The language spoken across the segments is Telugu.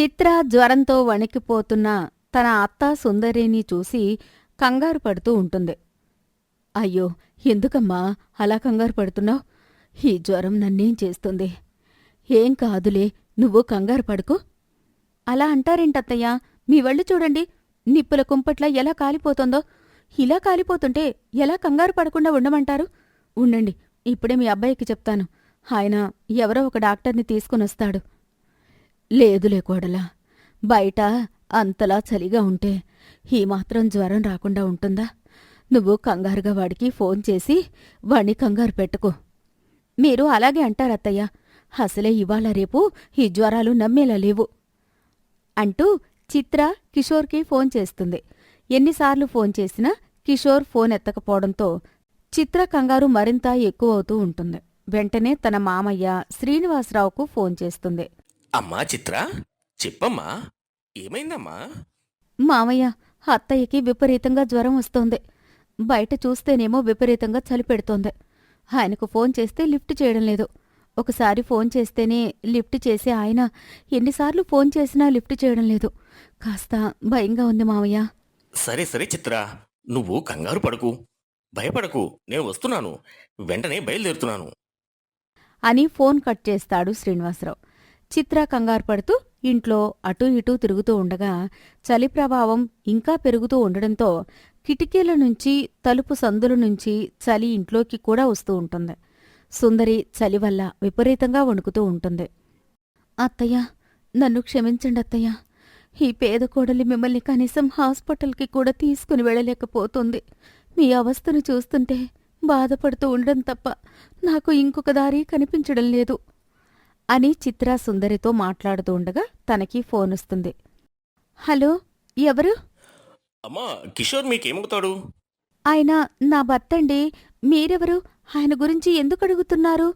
చిత్ర జ్వరంతో వణికిపోతున్న తన అత్త సుందరిని చూసి కంగారు పడుతూ ఉంటుంది. అయ్యో ఎందుకమ్మా అలా కంగారు పడుతున్నావు? ఈ జ్వరం నన్నేం చేస్తుంది? ఏం కాదులే నువ్వు కంగారు పడుకో. అలా అంటారేంటత్తయ్యా? మీ వళ్ళు చూడండి నిప్పుల కుంపట్ల ఎలా కాలిపోతుందో. ఇలా కాలిపోతుంటే ఎలా కంగారు పడకుండా ఉండమంటారు? ఉండండి ఇప్పుడే మీ అబ్బాయికి చెప్తాను. ఆయన ఎవరో ఒక డాక్టర్ని తీసుకునొస్తాడు. లేదులే కోడలా. బయట అంతలా చలిగా ఉంటే ఈ మాత్రం జ్వరం రాకుండా ఉంటుందా? నువ్వు కంగారుగా వాడికి ఫోన్ చేసి వాణ్ణి కంగారు పెట్టుకో. మీరు అలాగే అంటారత్తయ్య అసలే ఇవాళ రేపు ఈ జ్వరాలు నమ్మేలా లేవు అంటూ చిత్ర కిషోర్కి ఫోన్ చేస్తుంది. ఎన్నిసార్లు ఫోన్ చేసినా కిషోర్ ఫోన్ ఎత్తకపోవడంతో చిత్ర కంగారు మరింత ఎక్కువవుతూ ఉంటుంది. వెంటనే తన మామయ్య శ్రీనివాసరావుకు ఫోన్ చేస్తుంది. అమ్మా చిత్ర చెప్పమ్మా ఏమైందమ్మా? మామయ్య అత్తయ్యకి విపరీతంగా జ్వరం వస్తోంది. బయట చూస్తేనేమో విపరీతంగా చలి పెడుతోంది. ఆయనకు ఫోన్ చేస్తే లిఫ్ట్ చేయడం లేదు. ఒకసారి ఫోన్ చేస్తేనే లిఫ్ట్ చేసే ఆయన ఎన్నిసార్లు ఫోన్ చేసినా లిఫ్ట్ చేయడం లేదు. కాస్త భయంగా ఉంది మామయ్య సరే సరే చిత్ర నువ్వు కంగారు పడకు. భయపడకు నేను వస్తున్నాను. వెంటనే బయలుదేరుతున్నాను. అని ఫోన్ కట్ చేస్తాడు శ్రీనివాసరావు. చిత్ర కంగారు పడుతూ ఇంట్లో అటూ ఇటూ తిరుగుతూ ఉండగా చలి ప్రభావం ఇంకా పెరుగుతూ ఉండడంతో కిటికీల నుంచి తలుపు సందుల నుంచి చలి ఇంట్లోకి కూడా వస్తూ ఉంటుంది. సుందరి చలి వల్ల విపరీతంగా వణుకుతూ ఉంటుంది. అత్తయ్య నన్ను క్షమించండి అత్తయ్య. ఈ పేద కోడలి మిమ్మల్ని కనీసం హాస్పిటల్కి కూడా తీసుకుని వెళ్ళలేకపోతుంది. మీ అవస్థను చూస్తుంటే బాధపడుతూ ఉండడం తప్ప నాకు ఇంకొక దారి కనిపించడం లేదు. అని చిత్ర సుందరితో మాట్లాడుతూ ఉండగా తనకి ఫోన్ వస్తుంది. హలో ఎవరు? అమ్మా కిషోర్ మీకేమవుతాడు? ఆయన నా భర్తండి. మీరెవరు? ఆయన గురించి ఎందుకు అడుగుతున్నారు?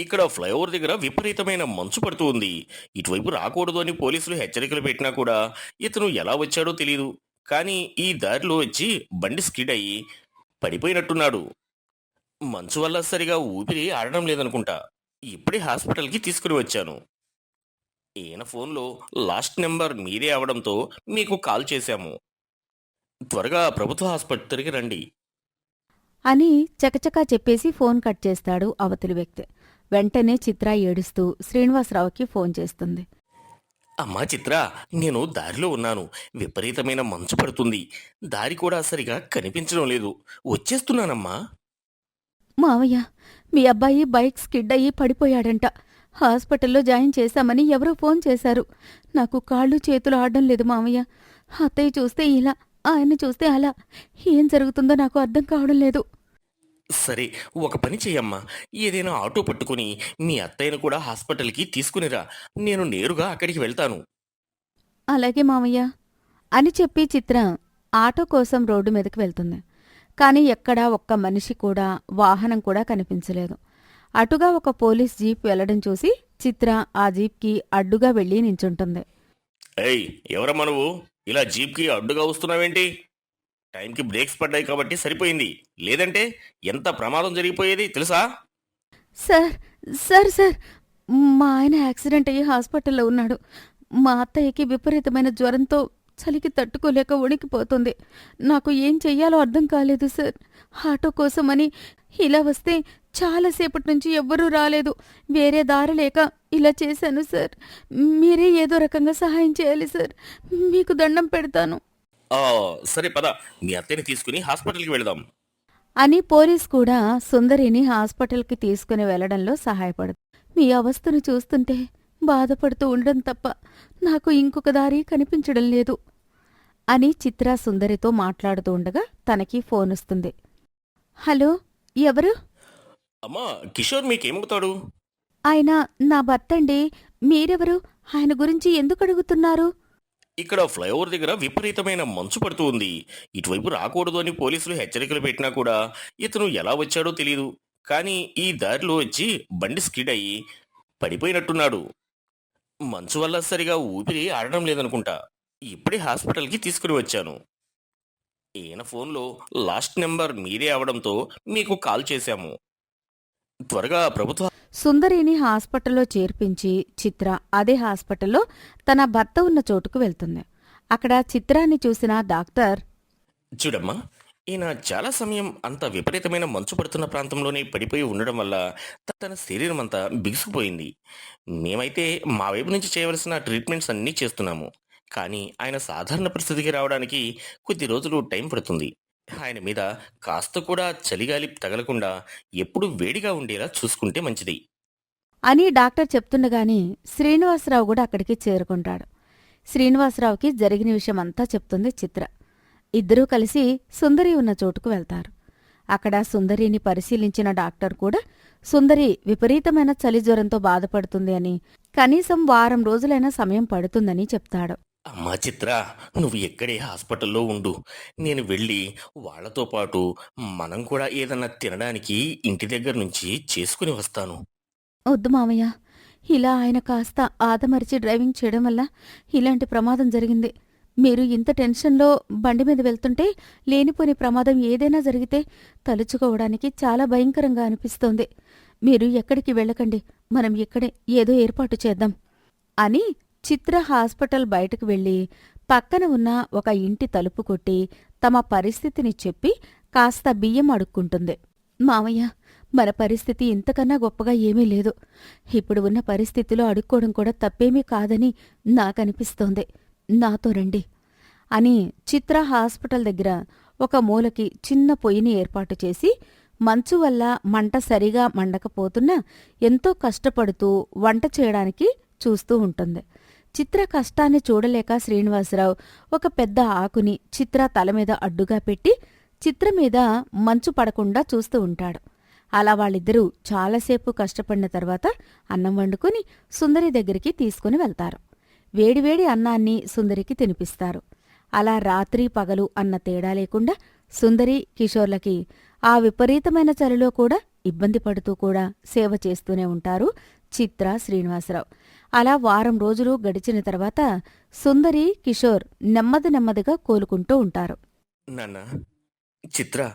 ఇక్కడ ఫ్లైఓవర్ దగ్గర విపరీతమైన మంచు పడుతూ ఉంది. ఇటువైపు రాకూడదు అని పోలీసులు హెచ్చరికలు పెట్టినా కూడా ఇతను ఎలా వచ్చాడో తెలియదు కానీ ఈ దారిలో వచ్చి బండి స్కిడ్ అయ్యి పడిపోయినట్టున్నాడు. మంచు వల్ల సరిగా ఊపిరి ఆడడం లేదనుకుంటా. ఇప్పుడే హాస్పిటల్కి తీసుకుని వచ్చాను. ఈయన ఫోన్లో లాస్ట్ నెంబర్ మీరే అవడంతో మీకు కాల్ చేశాము. త్వరగా ప్రభుత్వ ఆసుపత్రికి రండి. అని చకచకా చెప్పేసి ఫోన్ కట్ చేస్తాడు అవతలి వ్యక్తి. వెంటనే చిత్ర ఏడుస్తూ శ్రీనివాసరావుకి ఫోన్ చేస్తుంది. అమ్మా చిత్ర నేను దారిలో ఉన్నాను. విపరీతమైన మంచు పడుతుంది. దారి కూడా సరిగా కనిపించడం లేదు. వచ్చేస్తున్నానమ్మా. మావయ్య మీ అబ్బాయి బైక్ స్కిడ్ అయ్యి పడిపోయాడంట. హాస్పిటల్లో జాయిన్ చేశామని ఎవరో ఫోన్ చేశారు. నాకు కాళ్ళు చేతులు ఆడడం లేదు మావయ్య అత్తయ్య చూస్తే ఇలా ఆయన చూస్తే అలా. ఏం జరుగుతుందో నాకు అర్థం కావడం లేదు. సరే ఒక పని చెయ్యమ్మా ఏదైనా ఆటో పట్టుకుని మీ అత్తయ్యను కూడా హాస్పిటల్కి తీసుకునిరా. నేను నేరుగా అక్కడికి వెళ్తాను. అలాగే మావయ్య అని చెప్పి చిత్ర ఆటో కోసం రోడ్డు మీదకి వెళ్తుంది. కాని ఎక్కడా ఒక్క మనిషి కూడా వాహనం కూడా కనిపించలేదు. అటుగా ఒక పోలీస్ జీప్ వెళ్ళడం చూసి చిత్ర ఆ జీప్కి అడ్డుగా వెళ్ళి నించుంటుంది. ఏయ్ ఎవరమ్మా నువ్వు? ఇలా జీప్కి అడ్డుగా వస్తున్నావేంటి? టైంకి బ్రేక్స్ పడ్డాయి కాబట్టి సరిపోయింది. లేదంటే ఎంత ప్రమాదం జరిగిపోయేది తెలుసా? సార్ సార్ సార్ మా ఆయన యాక్సిడెంట్ అయ్యి హాస్పిటల్లో ఉన్నాడు. మా అత్తయ్యకి విపరీతమైన జ్వరంతో చలికి తట్టుకోలేక వణికిపోతుంది. నాకు ఏం చెయ్యాలో అర్థం కాలేదు సార్. ఆటో కోసమని ఇలా వస్తే చాలాసేపటి నుంచి ఎవ్వరూ రాలేదు. వేరే దారి లేక ఇలా చేశాను సార్. మీరే ఏదో రకంగా సహాయం చేయాలి సార్. మీకు దండం పెడతాను. సరే పద. మీ అత్తయ్యని తీసుకుని హాస్పిటల్కి వెళదాం. అని పోలీస్ కూడా సుందరిని హాస్పిటల్కి తీసుకుని వెళ్ళడంలో సహాయపడదు. మీ అవస్థను చూస్తుంటే బాధపడుతూ ఉండడం తప్ప నాకు ఇంకొక దారి కనిపించడం లేదు. అని చిత్ర సుందరితో మాట్లాడుతూ ఉండగా తనకి ఫోన్ వస్తుంది హలో ఎవరు? అమ్మా కిషోర్ మీకేమవుతాడు? ఆయన నా భర్తండి. మీరెవరు? ఆయన గురించి ఎందుకు అడుగుతున్నారు? ఇక్కడ ఫ్లైఓవర్ దగ్గర విపరీతమైన మంచు పడుతూ ఉంది. ఇటువైపు రాకూడదు అని పోలీసులు హెచ్చరికలు పెట్టినా కూడా ఇతను ఎలా వచ్చాడో తెలియదు కానీ ఈ దారిలో వచ్చి బండి స్కిడ్ అయ్యి పడిపోయినట్టున్నాడు. మంచు వల్ల సరిగా ఊపిరి ఆడడం లేదనుకుంటా. ఇప్పుడే హాస్పిటల్కి తీసుకుని వచ్చాను. ఈయన ఫోన్లో లాస్ట్ నెంబర్ మీరే అవడంతో మీకు కాల్ చేశాము. త్వరగా ప్రభుత్వ సుందరిని హాస్పిటల్లో చేర్పించి చిత్ర అదే హాస్పిటల్లో తన భర్త ఉన్న చోటుకు వెళ్తుంది. అక్కడ చిత్రాన్ని చూసిన డాక్టర్ చూడమ్మా ఈయన చాలా సమయం అంత విపరీతమైన మంచు పడుతున్న ప్రాంతంలోనే పడిపోయి ఉండడం వల్ల తన శరీరం అంతా బిగుసుకుపోయింది. మేమైతే మా వైపు నుంచి చేయవలసిన ట్రీట్మెంట్స్ అన్నీ చేస్తున్నాము. కానీ ఆయన సాధారణ పరిస్థితికి రావడానికి కొద్ది రోజులు టైం పడుతుంది. ఆయన మీద కాస్త కూడా చలిగాలి తగలకుండా ఎప్పుడూ వేడిగా ఉండేలా చూసుకుంటే మంచిది. అని డాక్టర్ చెప్తుండగానే శ్రీనివాసరావు కూడా అక్కడికి చేరుకుంటాడు. శ్రీనివాసరావుకి జరిగిన విషయమంతా చెప్తుంది చిత్ర. ఇద్దరూ కలిసి సుందరి ఉన్న చోటుకు వెళ్తారు. అక్కడ సుందరిని పరిశీలించిన డాక్టర్ కూడా సుందరి విపరీతమైన చలి జ్వరంతో బాధపడుతుంది అని కనీసం వారం రోజులైనా సమయం పడుతుందని చెప్తాడు. అమ్మా చిత్ర నువ్వు ఎక్కడే హాస్పిటల్లో ఉండు. నేను వెళ్ళి వాళ్ళతో పాటు మనం కూడా ఏదన్నా తినడానికి ఇంటి దగ్గర నుంచి చేసుకుని వస్తాను. వద్దు మామయ్య ఇలా ఆయన కాస్త ఆదమరిచి డ్రైవింగ్ చేయడం వల్ల ఇలాంటి ప్రమాదం జరిగింది. మీరు ఇంత టెన్షన్లో బండి మీద వెళ్తుంటే లేనిపోని ప్రమాదం ఏదైనా జరిగితే తలుచుకోవడానికి చాలా భయంకరంగా అనిపిస్తోంది. మీరు ఎక్కడికి వెళ్ళకండి. మనం ఇక్కడే ఏదో ఏర్పాటు చేద్దాం. అని చిత్ర హాస్పిటల్ బయటకు వెళ్ళి పక్కన ఉన్న ఒక ఇంటి తలుపు కొట్టి తమ పరిస్థితిని చెప్పి కాస్త బియ్యం అడుక్కుంటుంది. మామయ్య మన పరిస్థితి ఇంతకన్నా గొప్పగా ఏమీ లేదు. ఇప్పుడు ఉన్న పరిస్థితిలో అడుక్కోవడం కూడా తప్పేమీ కాదని నాకనిపిస్తోంది. నాతో రండి అని చిత్ర హాస్పిటల్ దగ్గర ఒక మూలకి చిన్న పొయ్యిని ఏర్పాటు చేసి మంచు వల్ల మంట సరిగా మండకపోతున్నా ఎంతో కష్టపడుతూ వంట చేయడానికి చూస్తూ ఉంటుంది. చిత్ర కష్టాన్ని చూడలేక శ్రీనివాసరావు ఒక పెద్ద ఆకుని చిత్ర తల మీద అడ్డుగా పెట్టి చిత్ర మీద మంచు పడకుండా చూస్తూ ఉంటాడు. అలా వాళ్ళిద్దరూ చాలాసేపు కష్టపడిన తర్వాత అన్నం వండుకుని సుందరి దగ్గరికి తీసుకుని వెళ్తారు. వేడివేడి అన్నాన్ని సుందరికి తినిపిస్తారు. అలా రాత్రి పగలు అన్న తేడా లేకుండా సుందరి కిషోర్లకి ఆ విపరీతమైన చలిలో కూడా ఇబ్బంది పడుతూ కూడా సేవ చేస్తూనే ఉంటారు చిత్ర శ్రీనివాసరావు. అలా వారం రోజులు గడిచిన తర్వాత సుందరి కిషోర్ నెమ్మది నెమ్మదిగా కోలుకుంటూ ఉంటారు. నాన్న చిత్ర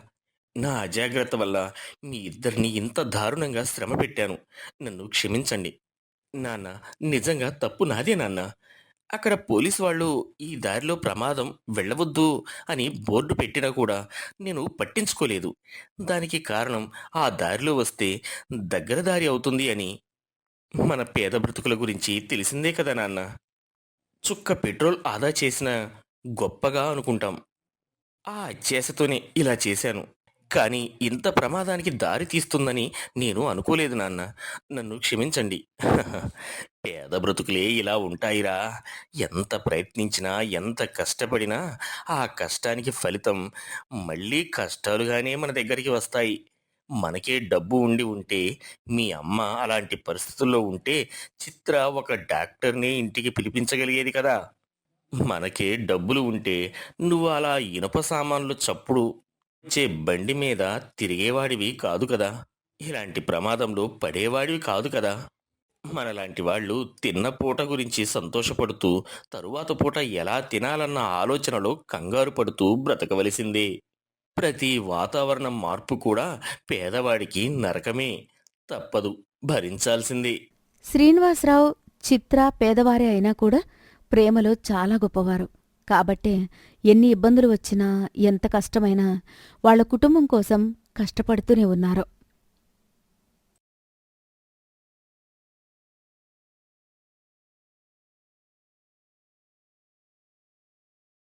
నా అజాగ్రత్త వల్ల మీ ఇద్దరిని ఇంత దారుణంగా శ్రమ పెట్టాను. నన్ను క్షమించండి. నాన్న నిజంగా తప్పు నాదే నాన్న. అక్కడ పోలీసు వాళ్ళు ఈ దారిలో ప్రమాదం వెళ్ళవద్దు అని బోర్డు పెట్టినా కూడా నేను పట్టించుకోలేదు. దానికి కారణం ఆ దారిలో వస్తే దగ్గర దారి అవుతుంది అని మన పేద బ్రతుకుల గురించి తెలిసిందే కదా నాన్న. చుక్క పెట్రోల్ ఆదా చేసిన గొప్పగా అనుకుంటాం. ఆ అత్యాశతోనే ఇలా చేశాను. కానీ ఇంత ప్రమాదానికి దారి తీస్తుందని నేను అనుకోలేదు నాన్న. నన్ను క్షమించండి. పేద బ్రతుకులే ఇలా ఉంటాయిరా. ఎంత ప్రయత్నించినా ఎంత కష్టపడినా ఆ కష్టానికి ఫలితం మళ్ళీ కష్టాలుగానే మన దగ్గరికి వస్తాయి. మనకే డబ్బు ఉండి ఉంటే మీ అమ్మ అలాంటి పరిస్థితుల్లో ఉంటే చిత్ర ఒక డాక్టర్ని ఇంటికి పిలిపించగలిగేది కదా! మనకే డబ్బులు ఉంటే నువ్వు అలా ఇనుప సామాన్లు చప్పుడు వచ్చే బండి మీద తిరిగేవాడివి కాదు కదా! ఇలాంటి ప్రమాదంలో పడేవాడివి కాదు కదా! మనలాంటి వాళ్ళు తిన్న పూట గురించి సంతోషపడుతూ తరువాత పూట ఎలా తినాలన్న ఆలోచనలో కంగారు పడుతూ బ్రతకవలసిందే. ప్రతి వాతావరణ మార్పు కూడా పేదవాడికి నరకమే. తప్పదు. భరించాల్సిందే. శ్రీనివాసరావు చిత్ర పేదవారే అయినా కూడా ప్రేమలో చాలా గొప్పవారు. కాబట్టే ఎన్ని ఇబ్బందులు వచ్చినా ఎంత కష్టమైనా వాళ్ళ కుటుంబం కోసం కష్టపడుతూనే ఉన్నారు.